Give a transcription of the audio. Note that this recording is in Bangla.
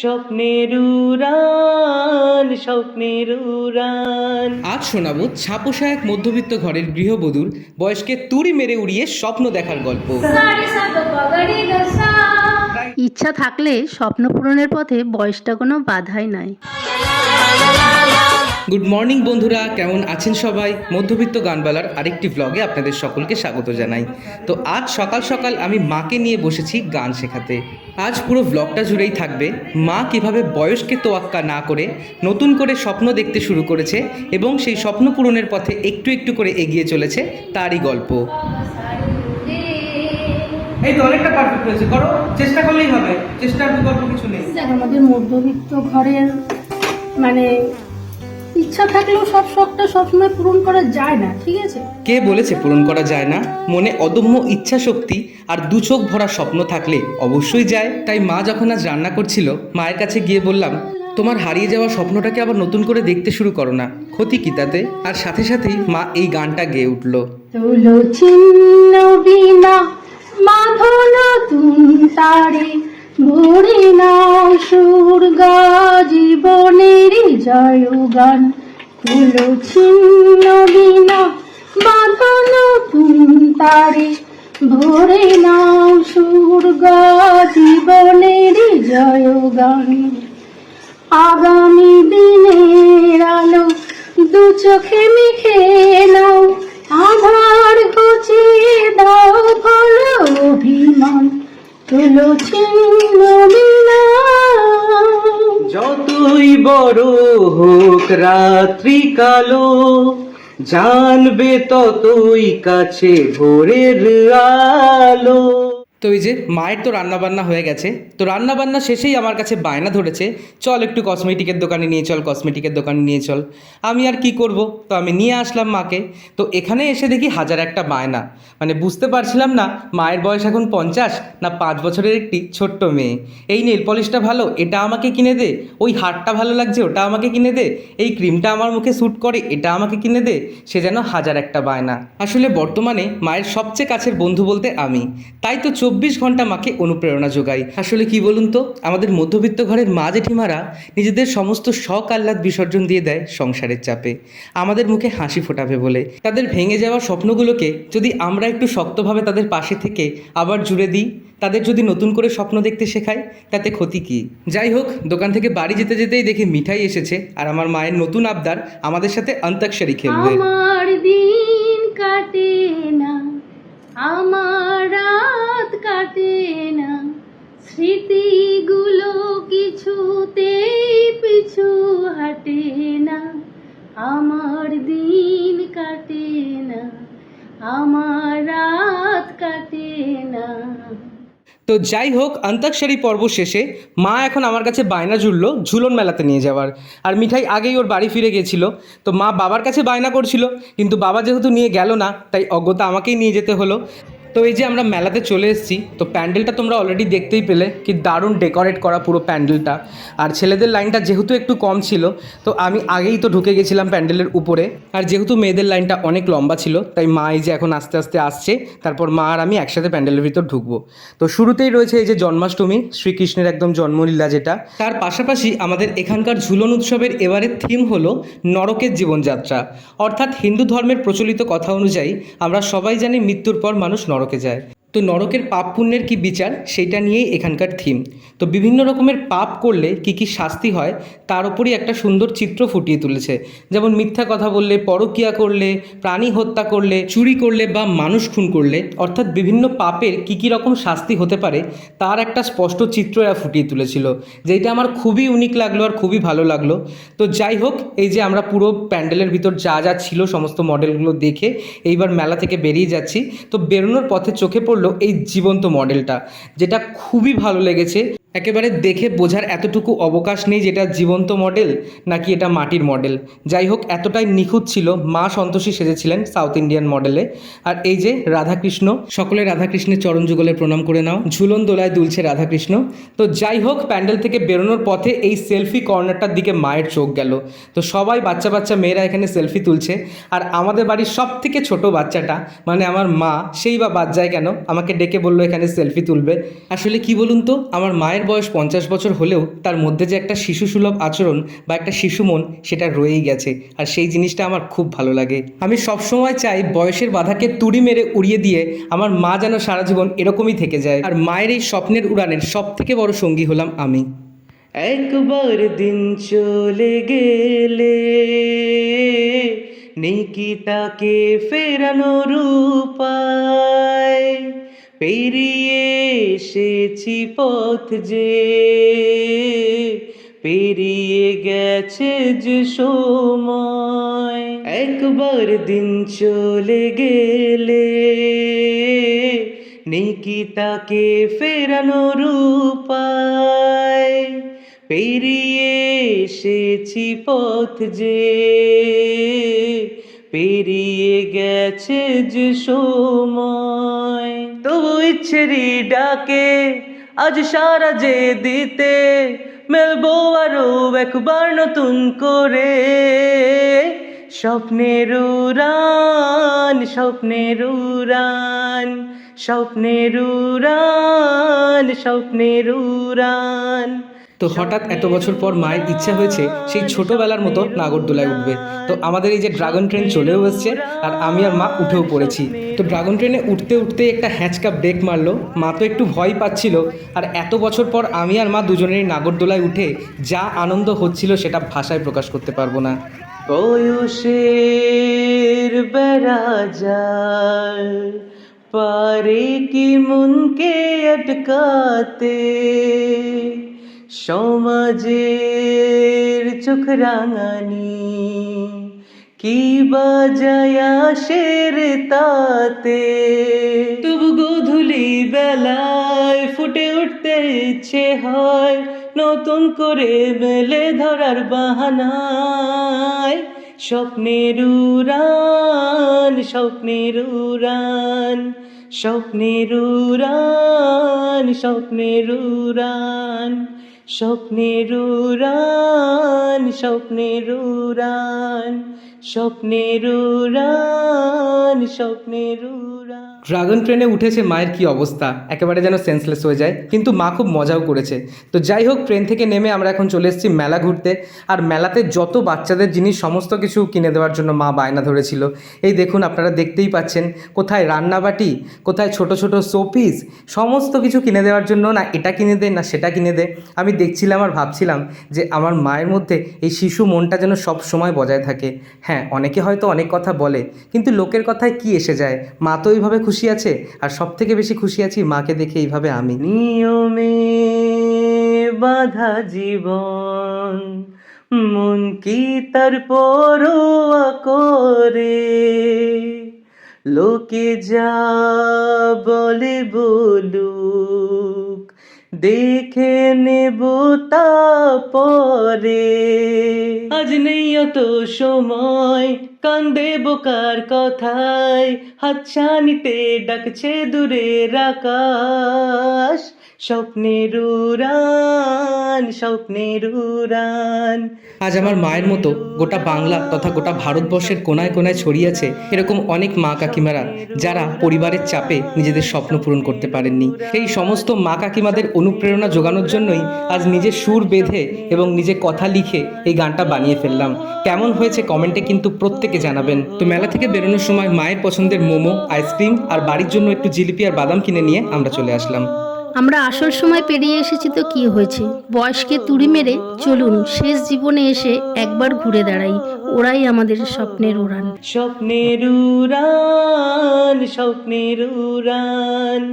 স্বপ্নের উড়ান স্বপ্নের উড়ান আজ শোনাবো ছাপোষা এক মধ্যবিত্ত ঘরের গৃহবধূর বয়সকে তুড়ি মেরে উড়িয়ে স্বপ্ন দেখার গল্প। ইচ্ছা থাকলে স্বপ্ন পূরণের পথে বয়সটা কোনো বাধাই নাই। গুড মর্নিং বন্ধুরা। কেমন আছেন সবাই? মধ্যবিত্ত গানবালার আরেকটি ব্লগে আপনাদের সকলকে স্বাগত জানাই। তো আজ সকাল সকাল আমি মাকে নিয়ে বসেছি গান শেখাতে। আজ পুরো ভ্লগটা জুড়েই থাকবে। মা কীভাবে বয়সকে তোয়াক্কা না করে নতুন করে স্বপ্ন দেখতে শুরু করেছে এবং সেই স্বপ্ন পূরণের পথে একটু একটু করে এগিয়ে চলেছে তারই গল্প। এই তো অনেকটা পারফেক্ট হয়েছে। করো চেষ্টা করলেই হবে। চেষ্টার বিকল্প কিছু নেই। আমাদের মধ্যবিত্ত ঘরের মানে ইচ্ছা থাকলেও সব শখটা সবসময় পূরণ করা যায় না ঠিক আছে? কে বলেছে পূরণ করা যায় না? মনে অদম্য ইচ্ছা শক্তি আর দু চোখ ভরা স্বপ্ন থাকলে অবশ্যই যায়। তাই মা যখন আজ রান্না করছিল মায়ের কাছে গিয়ে বললাম তোমার হারিয়ে যাওয়া স্বপ্নটাকে আবার নতুন করে দেখতে শুরু করো না। ক্ষতি কি তাতে? আর সাথে সাথেই মা এই গানটা গেয়ে উঠল। নতুন তারে ভরে নাও সুরগা জীবনের জয় গান তুলো ছিন্ন বিনা মাধো নতুন ভরে নাও সুরগা জীবনের জয় গান আগামী দিনের আলো দু চোখে মেখে নাও। আধার ঘুচিয়ে দাও ভালো অভিমান। তুলো যতই বড় হোক রাত্রি কালো জানবে ততই কাছে ভোরের আলো। তো এই যে মায়ের তো রান্নাবান্না হয়ে গেছে, তো রান্নাবান্না শেষেই আমার কাছে বায়না ধরেছে, চল একটু কসমেটিকের দোকানে নিয়ে চল কসমেটিকের দোকানে নিয়ে চল। আমি আর কি করব? তো আমি নিয়ে আসলাম মাকে, তো এখানে এসে দেখি হাজার একটা বায়না। মানে বুঝতে পারছিলাম না মায়ের বয়স এখন পঞ্চাশ না পাঁচ বছরের একটি ছোট্ট মেয়ে। এই নেল পলিশটা ভালো, এটা আমাকে কিনে দে। ওই হারটা ভালো লাগছে, ওটা আমাকে কিনে দে। এই ক্রিমটা আমার মুখে স্যুট করে, এটা আমাকে কিনে দে। সে যেন হাজার একটা বায়না। আসলে বর্তমানে মায়ের সবচেয়ে কাছের বন্ধু বলতে আমি। তাই তো চব্বিশ ঘণ্টা মাকে অনুপ্রেরণা যোগাই আসলে কি বলুন তো? আমাদের মধ্যবিত্ত ঘরের মা জেঠিমারা নিজেদের সমস্ত শখ আহ্লাদ বিসর্জন দিয়ে দেয় সংসারের চাপে। আমাদের মুখে হাসি ফোটাবে বলে। তাদের ভেঙে যাওয়া স্বপ্নগুলোকে যদি আমরা একটু শক্তভাবে তাদের পাশে থেকে আবার জুড়ে দিই, তাদের যদি নতুন করে স্বপ্ন দেখতে শেখাই, তাতে ক্ষতি কি? যাই হোক, দোকান থেকে বাড়ি যেতে যেতেই দেখি মিঠাই এসেছে, আর আমার মায়ের নতুন আবদার আমাদের সাথে অন্তাক্ষরী খেলবে। আমার দিন আমার দিন কাটে না, আমার রাত কাটে না। তো যাই হোক অন্তাক্ষরী পর্ব শেষে মা এখন আমার কাছে বায়না জুড়লো ঝুলন মেলাতে নিয়ে যাওয়ার। আর মিঠাই আগেই ওর বাড়ি ফিরে গেছিল। তো মা বাবার কাছে বায়না করছিল, কিন্তু বাবা যেহেতু নিয়ে গেল না, তাই অজ্ঞতা আমাকেই নিয়ে যেতে হলো। তো এই যে আমরা মেলাতে চলে এসেছি, তো প্যান্ডেলটা তোমরা অলরেডি দেখতেই পেলে কি দারুণ ডেকোরেট করা পুরো প্যান্ডেলটা। আর ছেলেদের লাইনটা যেহেতু একটু কম ছিল, তো আমি আগেই তো ঢুকে গেছিলাম প্যান্ডেলের উপরে। আর যেহেতু মেয়েদের লাইনটা অনেক লম্বা ছিল, তাই মা এই যে এখন আস্তে আস্তে আসছে, তারপর মা আর আমি একসাথে প্যান্ডেলের ভিতর ঢুকবো। তো শুরুতেই রয়েছে এই যে জন্মাষ্টমী, শ্রীকৃষ্ণের একদম জন্মলীলা যেটা। তার পাশাপাশি আমাদের এখানকার ঝুলন উৎসবের এবারের থিম হলো নরকের জীবনযাত্রা। অর্থাৎ হিন্দু ধর্মের প্রচলিত কথা অনুযায়ী আমরা সবাই জানি মৃত্যুর পর মানুষ নরকে যায়। তো নরকের পাপ পুণ্যের কি বিচার? সেটা নিয়েই এখানকার থিম তো বিভিন্ন রকমের পাপ করলে কি কি শাস্তি হয়? তার উপরই একটা সুন্দর চিত্র ফুটিয়ে তুলেছে। যেমন মিথ্যা কথা বললে, পরকিয়া করলে, প্রাণী হত্যা করলে, চুরি করলে বা মানুষ খুন করলে, অর্থাৎ বিভিন্ন পাপের কি কি রকম শাস্তি হতে পারে, তার একটা স্পষ্ট চিত্র এরা ফুটিয়ে তুলেছিল যেটা আমার খুবই ইউনিক লাগল আর খুবই ভালো লাগল। তো যাই হোক, এই যে আমরা পুরো প্যান্ডেলের ভিতর যা যা ছিল সমস্ত মডেলগুলো দেখে এইবার মেলা থেকে বেরিয়ে যাচ্ছি। তো বেরোনোর পথে চোখে পড়ল এই জীবন্ত মডেলটা যেটা খুবই ভালো লেগেছে। একেবারে দেখে বোঝার এতটুকু অবকাশ নেই যেটা জীবন্ত মডেল নাকি এটা মাটির মডেল। যাই হোক, এতটাই নিখুঁত ছিল, মা সন্তোষী সেজেছিলেন সাউথ ইন্ডিয়ান মডেলে। আর এই যে রাধাকৃষ্ণ, সকলে রাধাকৃষ্ণের চরণ যুগলে প্রণাম করে নাও। ঝুলন দোলায় দুলছে রাধাকৃষ্ণ। তো যাই হোক, প্যান্ডেল থেকে বেরোনোর পথে এই সেলফি কর্নারটার দিকে মায়ের চোখ গেল। তো সবাই বাচ্চা বাচ্চা মেয়েরা এখানে সেলফি তুলছে। আর আমাদের বাড়ির সব থেকে ছোট বাচ্চাটা মানে আমার মা, সেই বা বাদ যায় কেন? আমাকে ডেকে বলল এখানে সেলফি তুলবে। আসলে কি বলুন তো, আমার মায়ের মায়ের বয়স পঞ্চাশ বছর হলেও তার মধ্যে যে একটা শিশু সুলভ আচরণ বা একটা শিশু মন সেটা রয়েই গেছে। আর সেই জিনিসটা আমার খুব ভালো লাগে। আমি সবসময় চাই বয়সের বাধাকে তুড়ি মেরে উড়িয়ে দিয়ে আমার মা যেন সারা জীবন এরকমই থেকে যায়। আর মায়ের এই স্বপ্নের উড়ানের সব থেকে বড় সঙ্গী হলাম আমি। একবার দিন চলে গেলে নেকি তাকে ফেরানোর উপায় পেরিয়ে এসেছি পথ যে, পেরিয়ে গেছে যে সময়। একবার দিন চলে গেলে নেকি তাকে ফেরানোর উপায় পেরিয়ে এসেছি পথ যে, পেরিয়ে গেছে যে সময়। ইচ্ছেরই ডাকে, আজ সারা যে দিতে, মেলবো আরও একবার নতুন করে। স্বপ্নের উড়ান স্বপ্নের উড়ান স্বপ্নের উড়ান স্বপ্নের উড়ান। তো হঠাৎ এত বছর পর মায়ের ইচ্ছা হয়েছে সেই ছোটোবেলার মতো নাগরদোলায় উঠবে। তো আমাদের এই যে ড্রাগন ট্রেন চলেও এসছে আর আমি আর মা উঠেও পড়েছি। তো ড্রাগন ট্রেনে উঠতে উঠতে একটা হ্যাঁচকা ব্রেক মারলো। মা তো একটু ভয় পাচ্ছিল আর এত বছর পর আমি আর মা দুজনেরই নাগরদোলায় উঠে যা আনন্দ হচ্ছিল সেটা ভাষায় প্রকাশ করতে পারব না। বয়সের বেড়া পারে কি মনকে আটকাতে। সমাজের চোখ রাঙানি। কি বাজায় আসের তাতে? তবু গোধূলি বেলায় ফুটে উঠতে ইচ্ছে হয়, নতুন করে মেলে ধরার বাহানায়। স্বপ্নের উড়ান স্বপ্নের উড়ান স্বপ্নের উড়ান স্বপ্নের উড়ান। স্বপ্নের উড়ান স্বপ্নের উড়ান স্বপ্নের উড়ান স্বপ্নের ড্রাগন ট্রেনে উঠেছে মায়ের কি অবস্থা? একেবারে যেন সেন্সলেস হয়ে যায়। কিন্তু মা খুব মজাও করেছে। তো যাই হোক, ট্রেন থেকে নেমে আমরা এখন চলে এসেছি মেলা ঘুরতে। আর মেলাতে যত বাচ্চাদের জিনিস, সমস্ত কিছু কিনে দেওয়ার জন্য মা বায়না ধরেছিল। এই দেখুন, আপনারা দেখতেই পাচ্ছেন। কোথায় রান্নাবাটি, কোথায় ছোট ছোট শোপিস, সমস্ত কিছু কিনে দেওয়ার জন্য না এটা কিনে দে, না সেটা কিনে দে। আমি দেখছিলাম আর ভাবছিলাম যে আমার মায়ের মধ্যে এই শিশু মনটা যেন সব সময় বজায় থাকে। হ্যাঁ অনেকে হয়তো অনেক কথা বলে, কিন্তু লোকের কথায় কি এসে যায়? মা তো এইভাবে খুশি আছে? আর সব থেকে বেশি খুশি আছি মাকে দেখে এইভাবে আমি। নিয়মে বাধা জীবন, মন কি তার করে? লোকে যা বলে বলুক দেখে নেব তা পরে আজ নেই অত সময় কান্দে বোকার কথায়। হাতছানিতে ডাকছে দূরের আকাশ। স্বপ্নের উড়ান স্বপ্নের উড়ান আজ আমার মায়ের মতো গোটা বাংলা তথা গোটা ভারতবর্ষের কোনায় কোনায় ছড়িয়েছে এরকম অনেক মা কাকিমারা যারা পরিবারের চাপে নিজেদের স্বপ্ন পূরণ করতে পারেননি। এই সমস্ত মা কাকিমাদের অনুপ্রেরণা যোগানোর জন্যই আজ নিজে সুর বেঁধে এবং নিজে কথা লিখে এই গানটা বানিয়ে ফেললাম। কেমন হয়েছে কমেন্টে কিন্তু প্রত্যেকে জানাবেন। তো মেলা থেকে বেরোনোর সময় মায়ের পছন্দের মোমো, আইসক্রিম আর বাড়ির জন্য একটু জিলিপি আর বাদাম কিনে নিয়ে আমরা চলে আসলাম। আমরা আসল সময় পেরিয়ে এসেছি তো কি হয়েছে? বয়সকে তুড়ি মেরে চলুন, শেষ জীবনে এসে একবার ঘুরে দাঁড়াই। ওরাই আমাদের স্বপ্নের উড়ান। স্বপ্নের উড়ান স্বপ্নের উড়ান।